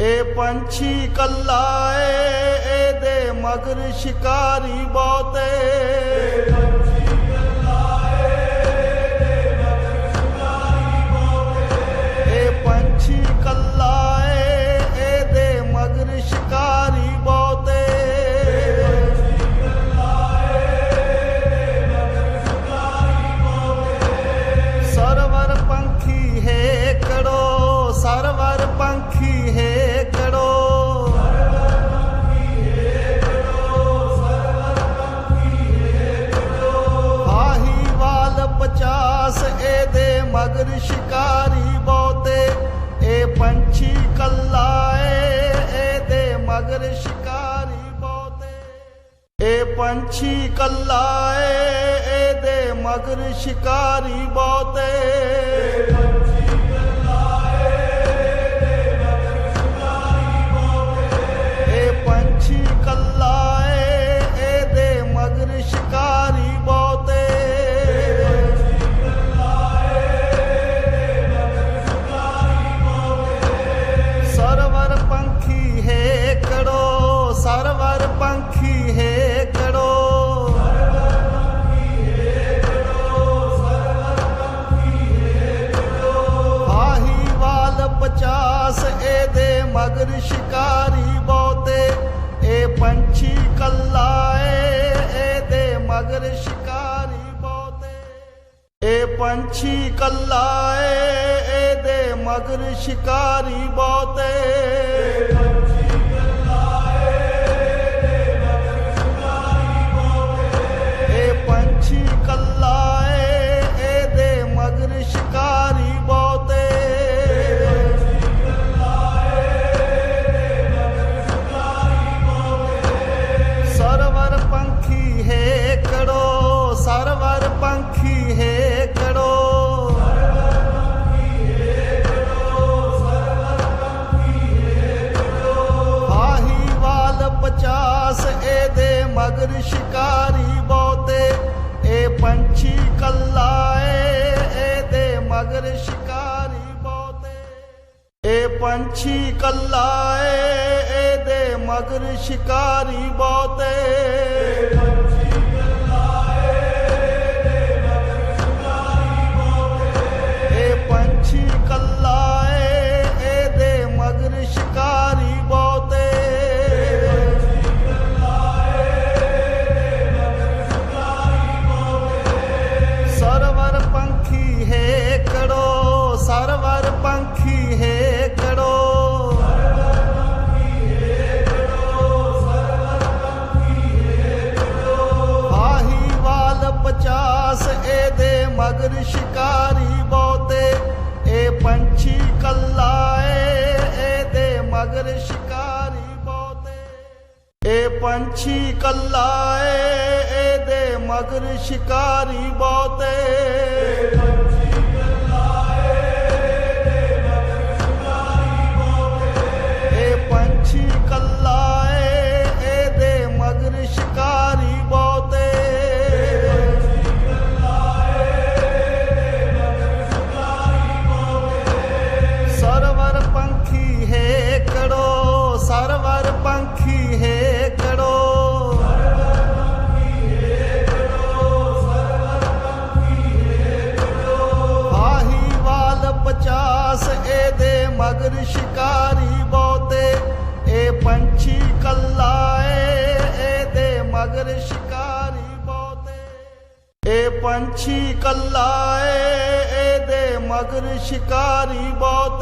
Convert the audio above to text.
ਇਹ ਪੰਛੀ ਕੱਲਾ ਏ ਇਹਦੇ ਮਗਰ ਸ਼ਿਕਾਰੀ ਬਹੁਤੇ ਪੰਛੀ ਕੱਲਾ ਏ ਇਹਦੇ ਮਗਰ ਸ਼ਿਕਾਰੀ ਬਹੁਤੇ ਮਗਰ ਸ਼ਿਕਾਰੀ ਬਹੁਤੇ। ਇਹ ਪੰਛੀ ਕੱਲਾ ਏ, ਇਹਦੇ ਮਗਰ ਸ਼ਿਕਾਰੀ ਬਹੁਤੇ। ਇਹ ਪੰਛੀ ਕੱਲਾ ਏ, ਇਹਦੇ ਮਗਰ ਸ਼ਿਕਾਰੀ ਬਹੁਤੇ। 50 ਇਹਦੇ ਮਗਰ ਸ਼ਿਕਾਰੀ ਬਹੁਤੇ। ਇਹ ਪੰਛੀ ਕੱਲਾ ਏ, ਇਹਦੇ ਮਗਰ ਸ਼ਿਕਾਰੀ ਬਹੁਤੇ। ਇਹ ਪੰਛੀ ਕੱਲਾ ਏ, ਇਹਦੇ ਮਗਰ ਸ਼ਿਕਾਰੀ ਬਹੁਤੇ। 50 ਇਹਦੇ ਮਗਰ ਸ਼ਿਕਾਰੀ ਬਹੁਤੇ। ਇਹ ਪੰਛੀ ਕੱਲਾ ਏ, ਇਹਦੇ ਮਗਰ ਸ਼ਿਕਾਰੀ ਬਹੁਤੇ। ਇਹ ਪੰਛੀ ਕੱਲਾ ਏ, ਇਹਦੇ ਮਗਰ ਸ਼ਿਕਾਰੀ ਬਹੁਤੇ। 50 ਇਹਦੇ ਮਗਰ ਸ਼ਿਕਾਰੀ ਬਹੁਤੇ ਇਹ ਪੰਛੀ ਕੱਲਾ ਏ ਇਹਦੇ ਮਗਰ ਸ਼ਿਕਾਰੀ ਬਹੁਤੇ ਇਹ ਪੰਛੀ ਕੱਲਾ ਏ ਇਹਦੇ ਮਗਰ ਸ਼ਿਕਾਰੀ ਬਹੁਤੇ